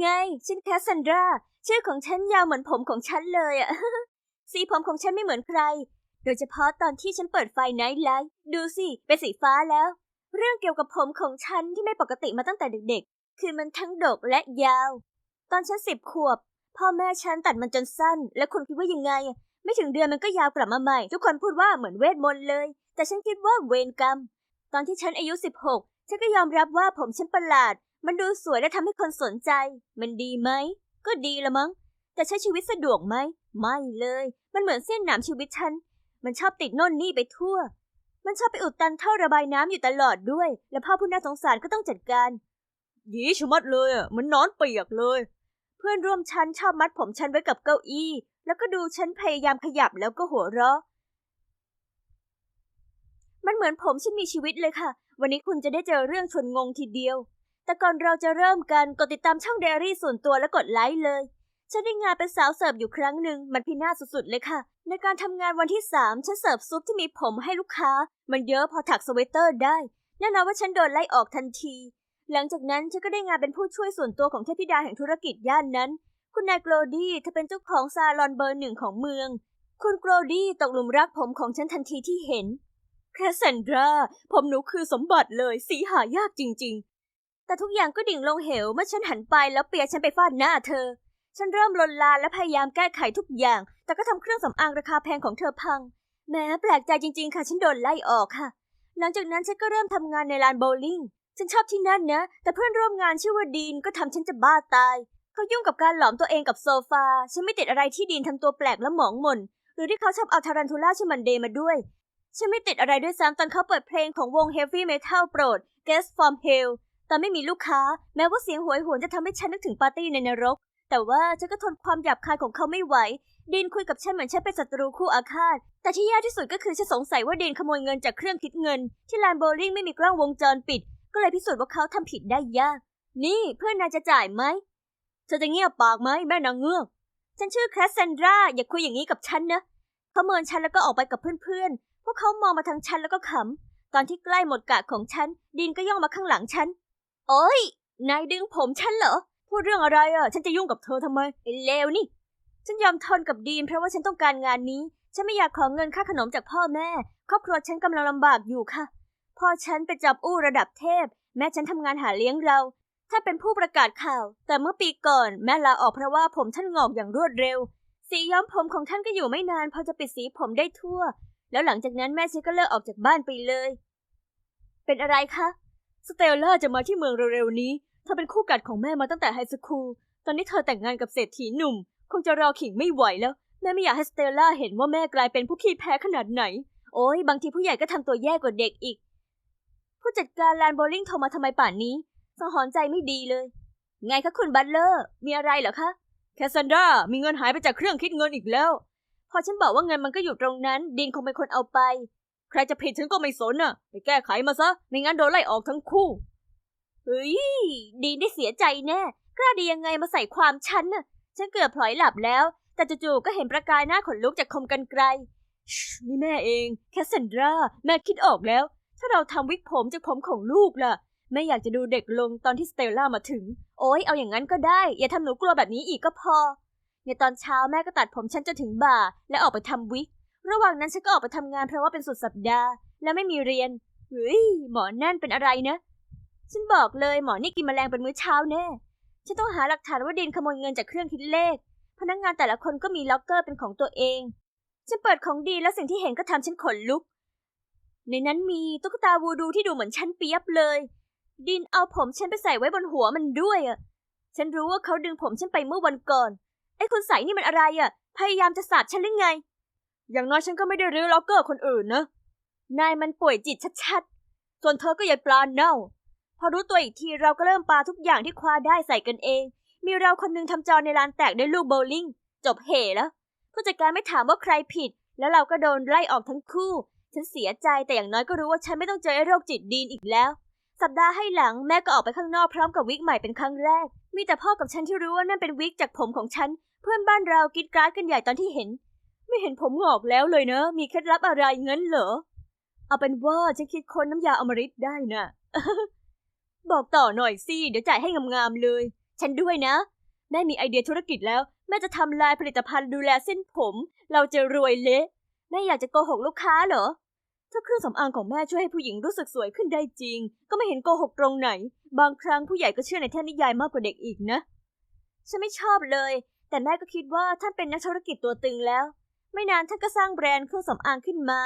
ไง ฉันแคสซันดราชื่อของฉันยาวเหมือนผมของฉันเลยอะ สีผมของฉันไม่เหมือนใคร โดยเฉพาะตอนที่ฉันเปิดไฟไนท์ไลท์ดูสิ เป็นสีฟ้าแล้ว เรื่องเกี่ยวกับผมของฉันที่ไม่ปกติมาตั้งแต่เด็กๆ คือมันทั้งดกและยาว ตอนฉันสิบขวบ พ่อแม่ฉันตัดมันจนสั้น แล้วคุณคิดว่ายังไง ไม่ถึงเดือนมันก็ยาวกลับมาใหม่ ทุกคนพูดว่าเหมือนเวทมนต์เลย แต่ฉันคิดว่าเวรกรรม ตอนที่ฉันอายุสิบหกฉันก็ยอมรับว่าผมฉันประหลาด มันดูสวยและทำให้คนสนใจ มันดีไหม ก็ดีละมั้ง แต่ใช้ชีวิตสะดวกไหม ไม่เลย มันเหมือนเส้นหนามชีวิตฉัน มันชอบติดโน่นนี่ไปทั่ว มันชอบไปอุดตันท่อระบายน้ำอยู่ตลอดด้วย และพ่อผู้น่าสงสารก็ต้องจัดการยีชมัดเลยอะมันนอนเปียกเลย เพื่อนร่วมชั้นชอบมัดผมฉันไว้กับเก้าอี้ แล้วก็ดูฉันพยายามขยับแล้วก็หัวเราะ มันเหมือนผมฉันมีชีวิตเลยค่ะ วันนี้คุณจะได้เจอเรื่องชวนงงทีเดียว แต่ก่อนเราจะเริ่มกันกดติดตามช่องเดอารี่ส่วนตัวและกดไลค์เลย ฉันได้งานเป็นสาวเสิร์ฟอยู่ครั้งหนึ่งมันพินาศสุดๆเลยค่ะ ในการทำงานวันที่สามฉันเสิร์ฟซุปที่มีผมให้ลูกค้า มันเยอะพอถักสเวตเตอร์ได้แน่นอนว่าฉันโดนไล่ออกทันที หลังจากนั้นฉันก็ได้งานเป็นผู้ช่วยส่วนตัวของเทพธิดาแห่งธุรกิจย่านนั้น คุณนายโกลดี้เธอเป็นเจ้าของซาลอนเบอร์หนึ่งของเมือง คุณโกลดี้ตกหลุมรักผมของฉันทันทีที่เห็นแคสเซนดรา ผมหนูคือสมบัติเลยสีหายากจริง แต่ทุกอย่างก็ดิ่งลงเหวเมื่อฉันหันไปแล้วเปียฉันไปฟาดหน้าเธอ ฉันเริ่มลนลานและพยายามแก้ไขทุกอย่าง แต่ก็ทำเครื่องสำอางราคาแพงของเธอพัง แม้แปลกใจจริง ๆ ค่ะ ฉันโดนไล่ออกค่ะ หลังจากนั้นฉันก็เริ่มทำงานในลานโบว์ลิ่ง ฉันชอบที่นั่นนะ แต่เพื่อนร่วมงานชื่อว่าดีนก็ทำฉันจะบ้าตาย เขายุ่งกับการหลอมตัวเองกับโซฟา ฉันไม่ติดอะไรที่ดีนทำตัวแปลกและหมองหม่น หรือที่เขาชอบเอาทารันทูล่าชื่อมันเดย์มาด้วย ฉันไม่ติดอะไรด้วยซ้ำตอนเขาเปิดเพลงของวง Heavy Metal โปรด Guest from Hell แต่ไม่มีลูกค้า แม้ว่าเสียงหวยหวนจะทำให้ฉันนึกถึงปาร์ตี้ในนรก แต่ว่าฉันก็ทนความหยาบคายของเขาไม่ไหวดีนคุยกับฉันเหมือนฉันเป็นศัตรูคู่อาฆาต แต่ที่แย่ที่สุดก็คือฉันสงสัยว่าดีนขโมยเงินจากเครื่องคิดเงิน ที่ลานโบลิ่งไม่มีกล้องวงจรปิด ก็เลยพิสูจน์ว่าเขาทำผิดได้ยาก นี่เพื่อนนายจะจ่ายไหมเธอจะเงียบปากไหมแม่นางเงือก ฉันชื่อแคสเซนดราอย่าคุยอย่างนี้กับฉันนะเขาเมินฉันแล้วก็ออกไปกับเพื่อนๆ พวกเขามองมาทางฉันแล้วก็ขำ ตอนที่ใกล้หมดกะของฉัน ดินก็ย่องมาข้างหลังฉัน โอ้ย นายดึงผมฉันเหรอ พูดเรื่องอะไรอะ ฉันจะยุ่งกับเธอทำไมไอ้เลวนี่ ฉันยอมทนกับดีนเพราะว่าฉันต้องการงานนี้ ฉันไม่อยากขอเงินค่าขนมจากพ่อแม่ ครอบครัวฉันกำลังลำบากอยู่ค่ะ พ่อฉันเป็นจับอู้ระดับเทพ แม่ฉันทำงานหาเลี้ยงเรา ถ้าเป็นผู้ประกาศข่าว แต่เมื่อปีก่อนแม่ลาออกเพราะว่าผมท่านงอกอย่างรวดเร็ว สีย้อมผมของท่านก็อยู่ไม่นาน พอจะปิดสีผมได้ทั่ว แล้วหลังจากนั้นแม่ฉันก็เลิกออกจากบ้านไปเลย เป็นอะไรคะ สเตลล่าจะมาที่เมืองเร็วๆนี้ เธอเป็นคู่กัดของแม่มาตั้งแต่ไฮสคูล ตอนนี้เธอแต่งงานกับเศรษฐีหนุ่ม คงจะรอขิงไม่ไหวแล้ว แม่ไม่อยากให้สเตลล่าเห็นว่าแม่กลายเป็นผู้ขี้แพ้ขนาดไหน โอ้ยบางทีผู้ใหญ่ก็ทำตัวแย่กว่าเด็กอีก ผู้จัดการลานโบลิ่งโทรมาทำไมป่านนี้สังหรณ์ใจไม่ดีเลย ไงคะคุณบัตเลอร์ มีอะไรเหรอคะ แคสซันดรา มีเงินหายไปจากเครื่องคิดเงินอีกแล้ว พอฉันบอกว่าเงินมันก็อยู่ตรงนั้น ดินคงเป็นคนเอาไป ใครจะผิดฉันก็ไม่สนน่ะ ไปแก้ไขมาซะ ไม่งั้นโดนไล่ออกทั้งคู่ เฮ้ย ดีได้เสียใจแน่ กล้าดียังไงมาใส่ความฉันน่ะ ฉันเกือบพลอยหลับแล้ว แต่จู่ๆก็เห็นประกายหน้าขนลุกจากคมกันไกล นี่แม่เอง แคสเซนดรา แม่คิดออกแล้ว ถ้าเราทำวิกผมจากผมของลูกล่ะ แม่อยากจะดูเด็กลงตอนที่สเตลล่ามาถึง โอ้ยเอาอย่างนั้นก็ได้ อย่าทำหนูกลัวแบบนี้อีกก็พอ ในตอนเช้าแม่ก็ตัดผมฉันจนถึงบ่า และออกไปทำวิก ระหว่างนั้นฉันก็ออกไปทำงานเพราะว่าเป็นสุดสัปดาห์ และไม่มีเรียนเฮ้ยหมอนั่นเป็นอะไรนะ ฉันบอกเลยหมอนี่กินแมลงเป็นมื้อเช้าแน่ ฉันต้องหาหลักฐานว่าดินขโมยเงินจากเครื่องคิดเลข พนักงานแต่ละคนก็มีล็อกเกอร์เป็นของตัวเอง ฉันเปิดของดีแล้วสิ่งที่เห็นก็ทำฉันขนลุก ในนั้นมีตุ๊กตาวูดูที่ดูเหมือนฉันเปียบเลย ดินเอาผมฉันไปใส่ไว้บนหัวมันด้วยอะฉันรู้ว่าเขาดึงผมฉันไปเมื่อวันก่อน ไอ้คนใส่นี่มันอะไรอะพยายามจะสาบฉันหรือไง อย่างน้อยฉันก็ไม่ได้รื้อล็อกเกอร์คนอื่นนะ นายมันป่วยจิตชัดๆ ส่วนเธอก็ยาปลาเน่า พอรู้ตัวอีกทีเราก็เริ่มปาทุกอย่างที่คว้าได้ใส่กันเอง มีเราคนหนึงทำจอในลานแตกด้วยลูกโบลิ่ง จบเหแล้วผู้จัดการไม่ถามว่าใครผิด แล้วเราก็โดนไล่ออกทั้งคู่ ฉันเสียใจแต่อย่างน้อยก็รู้ว่าฉันไม่ต้องเจอไอ้โรคจิตดีนอีกแล้ว สัปดาห์ให้หลังแม่ก็ออกไปข้างนอกพร้อมกับวิกใหม่เป็นครั้งแรก มีแต่พ่อกับฉันที่รู้ว่านั่นเป็นวิกจากผมของฉัน เพื่อนบ้านเรากรีดกราดกันใหญ่ตอนที่เห็น ไม่เห็นผมงอกแล้วเลยเนอะ มีเคล็ดลับอะไรเงั้นเหรอ เอาเป็นว่าฉันคิดค้นน้ำยาอมฤตได้น่ะ บอกต่อหน่อยสิ เดี๋ยวจ่ายให้งามๆเลย ฉันด้วยนะ แม่มีไอเดียธุรกิจแล้ว แม่จะทำลายผลิตภัณฑ์ดูแลเส้นผม เราจะรวยเละ แม่อยากจะโกหกลูกค้าเหรอ ถ้าเครื่องสำอางของแม่ช่วยให้ผู้หญิงรู้สึกสวยขึ้นได้จริง ก็ไม่เห็นโกหกตรงไหน บางครั้งผู้ใหญ่ก็เชื่อในเทพนิยายมากกว่าเด็กอีกนะ ฉันไม่ชอบเลย แต่แม่ก็คิดว่าท่านเป็นนักธุรกิจตัวตึงแล้ว ไม่นานท่านก็สร้างแบรนด์เครื่องสำอางขึ้นมา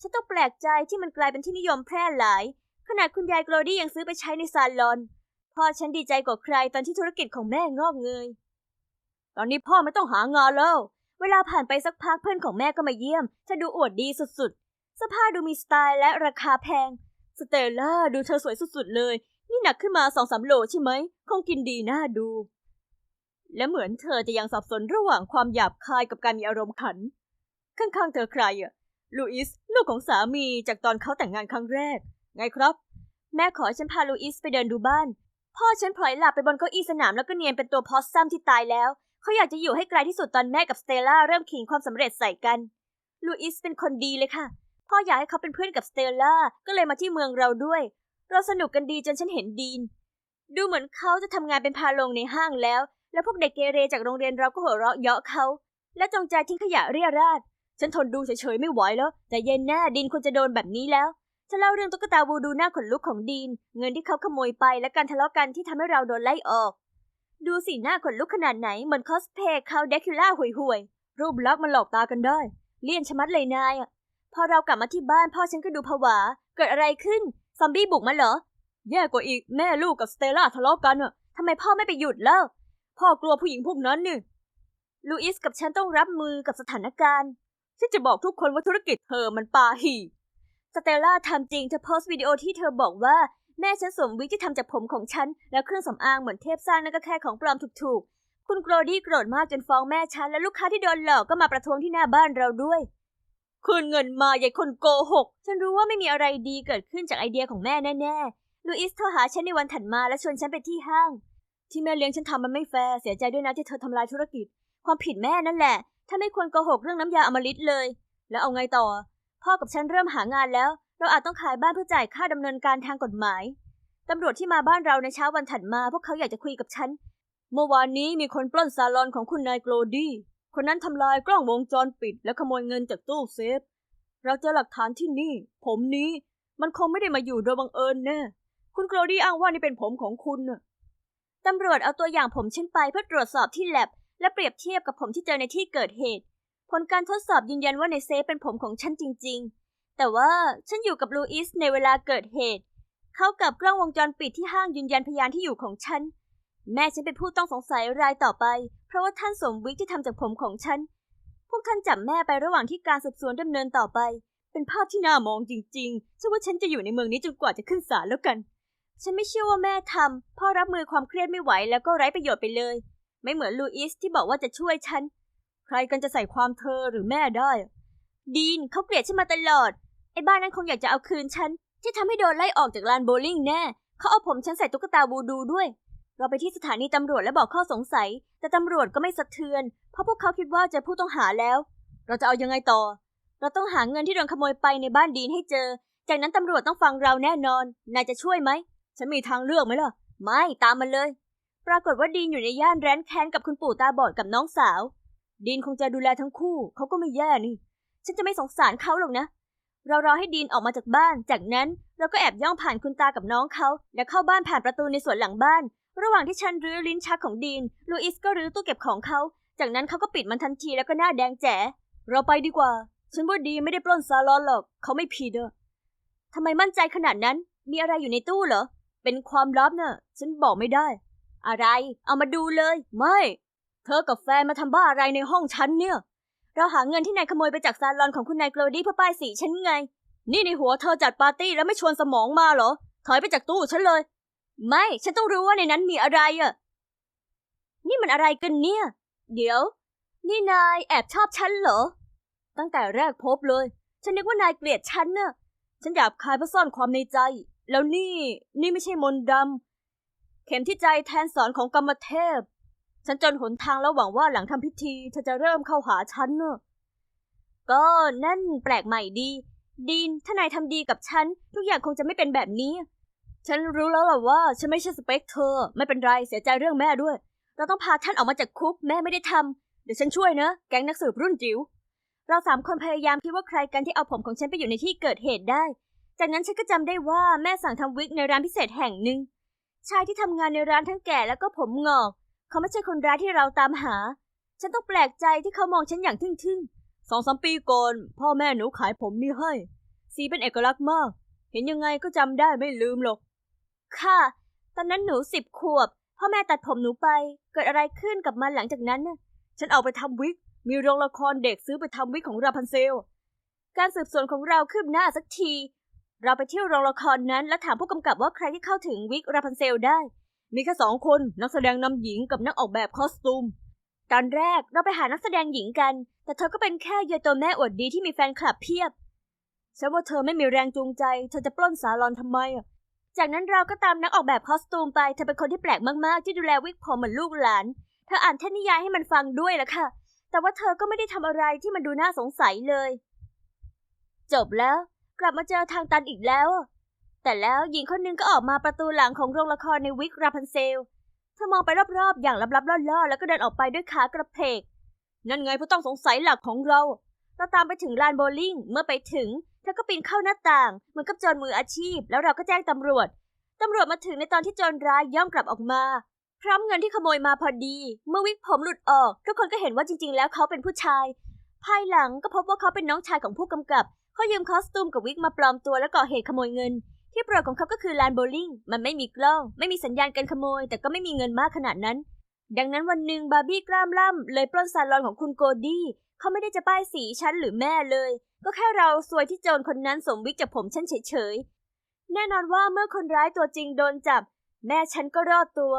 ฉันต้องแปลกใจที่มันกลายเป็นที่นิยมแพร่หลาย ขนาดคุณยายโกลดี้ยังซื้อไปใช้ในซาลอน พ่อฉันดีใจกว่าใครตอนที่ธุรกิจของแม่งอกเงย ตอนนี้พ่อไม่ต้องหางานแล้ว เวลาผ่านไปสักพักเพื่อนของแม่ก็มาเยี่ยมเธอดูอวดดีสุดๆเสื้อผ้าดูมีสไตล์และราคาแพง สเตลล่าดูเธอสวยสุดๆเลย นี่หนักขึ้นมาสองสามโลใช่ไหม คงกินดีน่าดูและเหมือนเธอจะยังสับสนระหว่างความหยาบคายกับการมีอารมณ์ขัน ข้างๆเธอใครอะลูอิสลูกของสามีจากตอนเขาแต่งงานครั้งแรก ไงครับ แม่ขอให้ฉันพาลูอิสไปเดินดูบ้าน พ่อฉันพลอยหลับไปบนเก้าอี้สนามแล้วก็เนียนเป็นตัวพอสซัมที่ตายแล้ว เขาอยากจะอยู่ให้ไกลที่สุดตอนแม่กับสเตลล่าเริ่มขิงความสำเร็จใส่กันลูอิสเป็นคนดีเลยค่ะ พ่ออยากให้เขาเป็นเพื่อนกับสเตลล่าก็เลยมาที่เมืองเราด้วย เราสนุกกันดีจนฉันเห็นดีน ดูเหมือนเขาจะทำงานเป็นพาลงในห้างแล้ว แล้วพวกเด็กเกเรจากโรงเรียนเราก็หัวเราะเยาะเขาและจงใจทิ้งขยะเรี่ยราด ฉันทนดูเฉยๆไม่ไหวแล้ว แต่เย็นแน่ดินควรจะโดนแบบนี้แล้วจะเล่าเรื่องตุ๊กตาวูดูหน้าขนลุกของดีน เงินที่เขาขโมยไปและการทะเลาะกันที่ทำให้เราโดนไล่ออก ดูสีหน้าขนลุกขนาดไหนเหมือนคอสเพลย์เขาเดคิล่าห่วยๆ รูปลักษณ์มันหลอกตากันได้ เลี่ยนชะมัดเลยนายอะพอเรากลับมาที่บ้านพ่อฉันก็ดูผวา เกิดอะไรขึ้น ซอมบี้บุกมาเหรอ แย่กว่าอีกแม่ลูกกับสเตลล่าทะเลาะกันอะทำไมพ่อไม่ไปหยุดเล่าพ่อกลัวผู้หญิงพวกนั้นนี่ลูอิสกับฉันต้องรับมือกับสถานการณ์ ฉันจะบอกทุกคนว่าธุรกิจเธอมันปาหีสเตลล่าทำจริงเธอโพสต์วิดีโอที่เธอบอกว่าแม่ฉันสวมวิกที่ทำจากผมของฉัน แล้วเครื่องสำอางเหมือนเทพสร้างนั่นก็แค่ของปลอมถูกๆ คุณโกรดี้โกรธมากจนฟ้องแม่ฉัน และลูกค้าที่โดนหลอกก็มาประท้วงที่หน้าบ้านเราด้วย คืนเงินมาใหญ่คนโกหก ฉันรู้ว่าไม่มีอะไรดีเกิดขึ้นจากไอเดียของแม่แน่ๆ ลูอิสโทรหาฉันในวันถัดมาและชวนฉันไปที่ห้าง ที่แม่เลี้ยงฉันทำมันไม่แฟร์เสียใจด้วยนะที่เธอทำลายธุรกิจ ความผิดแม่นั่นแหละ ถ้าไม่ควรโกหกเรื่องน้ำยาอมฤตเลย แล้วเอาไงต่อ พ่อกับฉันเริ่มหางานแล้ว เราอาจต้องขายบ้านเพื่อจ่ายค่าดำเนินการทางกฎหมายตำรวจที่มาบ้านเราในเช้าวันถัดมา พวกเขาอยากจะคุยกับฉัน เมื่อวานนี้มีคนปล้นซาลอนของคุณนายโกลดี้ คนนั้นทำลายกล้องวงจรปิด และขโมยเงินจากตู้เซฟ เราเจอหลักฐานที่นี่ ผมนี้ มันคงไม่ได้มาอยู่โดยบังเอิญแน่คุณโกลดี้อ้างว่านี่เป็นผมของคุณน่ะตำรวจเอาตัวอย่างผมฉันไปเพื่อตรวจสอบที่แลบ และเปรียบเทียบกับผมที่เจอในที่เกิดเหตุ ผลการทดสอบยืนยันว่าในเซฟเป็นผมของฉันจริง ๆ แต่ว่าฉันอยู่กับลูอิสในเวลาเกิดเหตุ เขากับกล้องวงจรปิดที่ห้างยืนยันพยานที่อยู่ของฉัน แม่ฉันเป็นผู้ต้องสงสัยรายต่อไป เพราะว่าท่านสมวิกที่ทำจากผมของฉัน พวกท่านจับแม่ไประหว่างที่การสืบสวนดำเนินต่อไป เป็นภาพที่น่ามองจริงๆฉันว่าฉันจะอยู่ในเมืองนี้จนกว่าจะขึ้นศาลแล้วกัน ฉันไม่เชื่อว่าแม่ทำพ่อรับมือความเครียดไม่ไหวแล้วก็ไร้ประโยชน์ไปเลย ไม่เหมือนลูอิสที่บอกว่าจะช่วยฉัน ใครกันจะใส่ความเธอหรือแม่ได้ ดีนเขาเกลียดฉันมาตลอด ไอ้บ้านนั้นคงอยากจะเอาคืนฉัน ที่ทำให้โดนไล่ออกจากลานโบว์ลิ่งแน่ เขาเอาผมฉันใส่ตุ๊กตาบูดูด้วย เราไปที่สถานีตำรวจและบอกข้อสงสัย แต่ตำรวจก็ไม่สะเทือน เพราะพวกเขาคิดว่าเจอผู้ต้องหาแล้ว เราจะเอายังไงต่อ เราต้องหาเงินที่โดนขโมยไปในบ้านดีนให้เจอ จากนั้นตำรวจต้องฟังเราแน่นอน นายจะช่วยไหม ฉันมีทางเลือกไหมล่ะ ไม่ ตามมันเลย ปรากฏว่าดีนอยู่ในย่านแรนแคนกับคุณปู่ตาบอดกับน้องสาว ดีนคงจะดูแลทั้งคู่ เขาก็ไม่แย่นี่ ฉันจะไม่สงสารเขาหรอกนะ เรารอให้ดีนออกมาจากบ้าน จากนั้นเราก็แอบย่องผ่านคุณตากับน้องเขา และเข้าบ้านผ่านประตูในสวนหลังบ้าน ระหว่างที่ฉันรื้อลิ้นชักของดีน ลูอิสก็รื้อตู้เก็บของเขา จากนั้นเขาก็ปิดมันทันทีแล้วก็หน้าแดงแจ๋เราไปดีกว่า ฉันว่าดีไม่ได้ปล้นซาลอนหรอก เขาไม่ผิดเอทำไมมั่นใจขนาดนั้น มีอะไรอยู่ในตู้เหรอ เป็นความลับน่ะ ฉันบอกไม่ได้ อะไร เอามาดูเลย ไม่ เธอกับแฟนมาทำบ้าอะไรในห้องฉันเนี่ย เราหาเงินที่นายขโมยไปจากซาลอนของคุณนายโกลดี้เพื่อป้ายสีฉันไง นี่ในหัวเธอจัดปาร์ตี้แล้วไม่ชวนสมองมาเหรอ ถอยไปจากตู้ฉันเลย ไม่ ฉันต้องรู้ว่าในนั้นมีอะไรอะ นี่มันอะไรกันเนี่ย เดี๋ยว นี่นายแอบชอบฉันเหรอ ตั้งแต่แรกพบเลย ฉันนึกว่านายเกลียดฉันน่ะ ฉันหยาบคายเพราะซ่อนความในใจ แล้วนี่ นี่ไม่ใช่มนต์ดำ ข็มที่ใจแทนสอนของกรรมเทพ ฉันจนหนทางแล้วหวังว่าหลังทำพิธีเธอจะเริ่มเข้าหาฉันเนอะก็นั่นแปลกใหม่ดี ดีนถ้านายทำดีกับฉัน ทุกอย่างคงจะไม่เป็นแบบนี้ ฉันรู้แล้วล่ะว่า ฉันไม่ใช่สเปคเธอ ไม่เป็นไรเสียใจเรื่องแม่ด้วย เราต้องพาท่านออกมาจากคุกแม่ไม่ได้ทำเดี๋ยวฉันช่วยนะ แก๊งนักสืบรุ่นจิ๋วเราสามคนพยายามคิดว่าใครกันที่เอาผมของฉันไปอยู่ในที่เกิดเหตุได้ จากนั้นฉันก็จำได้ว่าแม่สั่งทำวิกในร้านพิเศษแห่งหนึ่ง ชายที่ทำงานในร้านทั้งแก่แล้วก็ผมงอก เขาไม่ใช่คนร้ายที่เราตามหา ฉันต้องแปลกใจที่เขามองฉันอย่างทึ่งๆสองสามปีก่อนพ่อแม่หนูขายผมนี่ให้ สีเป็นเอกลักษณ์มาก เห็นยังไงก็จำได้ไม่ลืมหรอก ค่ะ ตอนนั้นหนูสิบขวบ พ่อแม่ตัดผมหนูไป เกิดอะไรขึ้นกับมันหลังจากนั้นน่ะฉันเอาไปทำวิก มีโรงละครเด็กซื้อไปทำวิกของราพันเซล การสืบสวนของเราคืบหน้าสักที เราไปเที่ยวโรงละครนั้นและถามผู้กำกับว่าใครที่เข้าถึงวิกราพันเซลได้ มีแค่สองคนนักแสดงนำหญิงกับนักออกแบบคอสตูม ตอนแรกเราไปหานักแสดงหญิงกัน แต่เธอก็เป็นแค่เยายตัวแม่อวดดีที่มีแฟนคลับเพียบฉันว่าเธอไม่มีแรงจูงใจ เธอจะปล้นสาลอนทำไมอะจากนั้นเราก็ตามนักออกแบบคอสตูมไป เธอเป็นคนที่แปลกมาก ๆ ที่ดูแลวิกผมเหมือนลูกหลาน เธออ่านเทพนิยายให้มันฟังด้วยล่ะค่ะ แต่ว่าเธอก็ไม่ได้ทำอะไรที่มันดูน่าสงสัยเลย จบแล้ว กลับมาเจอทางตันอีกแล้ว แต่แล้วหญิงคนหนึงก็ออกมาประตูหลังของโรงละครในวิกราพันเซลเธอมองไปรอบๆ อย่างลับๆล่อๆ แล้วก็เดินออกไปด้วยขากระเพก นั่นไงผู้ต้องสงสัยหลักของเรา เราตามไปถึงลานโบว์ลิ่ง เมื่อไปถึงเธอก็ปีนเข้าหน้าต่างเหมือนกับโจรมืออาชีพ แล้วเราก็แจ้งตำรวจ ตำรวจมาถึงในตอนที่โจรร้ายย่องกลับออกมา พร้อมเงินที่ขโมยมาพอดี เมื่อวิกผมหลุดออก ทุกคนก็เห็นว่าจริงๆ แล้วเขาเป็นผู้ชาย ภายหลังก็พบว่าเขาเป็นน้องชายของผู้กำกับ เขายืมคอสตูมกับวิกมาปลอมตัวและก่อเหตุขโมยเงิน ที่โปรดของเขาก็คือลานโบว์ลิ่ง มันไม่มีกล้อง ไม่มีสัญญาณการขโมย แต่ก็ไม่มีเงินมากขนาดนั้น ดังนั้นวันหนึ่งบาร์บี้กล้ามล่ำเลยปล้นซาลอนของคุณโกดี้เขาไม่ได้จะป้ายสีฉันหรือแม่เลย ก็แค่เราซวยที่โจรคนนั้นสวมวิกจากผมฉันเฉยๆแน่นอนว่าเมื่อคนร้ายตัวจริงโดนจับ แม่ฉันก็รอดตัว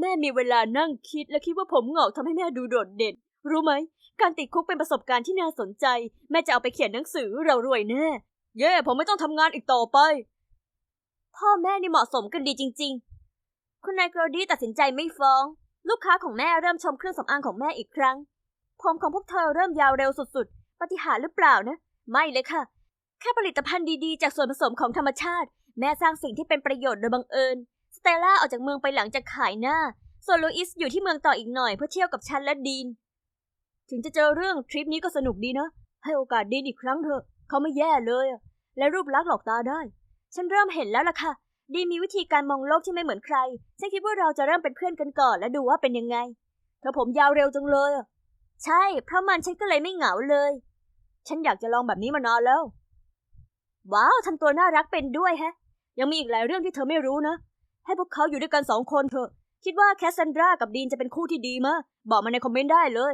แม่มีเวลานั่งคิดและคิดว่าผมหงาทำให้แม่ดูโดดเด่นรู้ไหม การติดคุกเป็นประสบการณ์ที่น่าสนใจ แม่จะเอาไปเขียนหนังสือเรารวยแน่ เย่ผมไม่ต้องทำงานอีกต่อไป พ่อแม่นี่เหมาะสมกันดีจริง ๆ คุณนายโกรดี้ตัดสินใจไม่ฟ้อง ลูกค้าของแม่เริ่มชมเครื่องสำอางของแม่อีกครั้ง ผมของพวกเธอเริ่มยาวเร็วสุดๆ ปฏิหารหรือเปล่านะ ไม่เลยค่ะ แค่ผลิตภัณฑ์ดีๆ จากส่วนผสมของธรรมชาติ แม่สร้างสิ่งที่เป็นประโยชน์โดยบังเอิญ สเตลล่าออกจากเมืองไปหลังจากขายหน้า ส่วนลูอิสอยู่ที่เมืองต่ออีกหน่อยเพื่อเที่ยวกับฉันและดีน ถึงจะเจอเรื่องทริปนี้ก็สนุกดีนะ ให้โอกาสดีนอีกครั้งเถอะ เขาไม่แย่เลย และรูปลักษณ์หลอกตาได้ ฉันเริ่มเห็นแล้วล่ะค่ะ ดีมีวิธีการมองโลกที่ไม่เหมือนใคร ฉันคิดว่าเราจะเริ่มเป็นเพื่อนกันก่อนและดูว่าเป็นยังไง เธอผมยาวเร็วจังเลย ใช่ เพราะมันฉันก็เลยไม่เหงาเลย ฉันอยากจะลองแบบนี้มานานแล้ว ว้าวทำตัวน่ารักเป็นด้วยแฮะ ยังมีอีกหลายเรื่องที่เธอไม่รู้นะ ให้พวกเขาอยู่ด้วยกันสองคนเถอะ คิดว่าแคสซันดรากับดีนจะเป็นคู่ที่ดีมะบอกมาในคอมเมนต์ได้เลย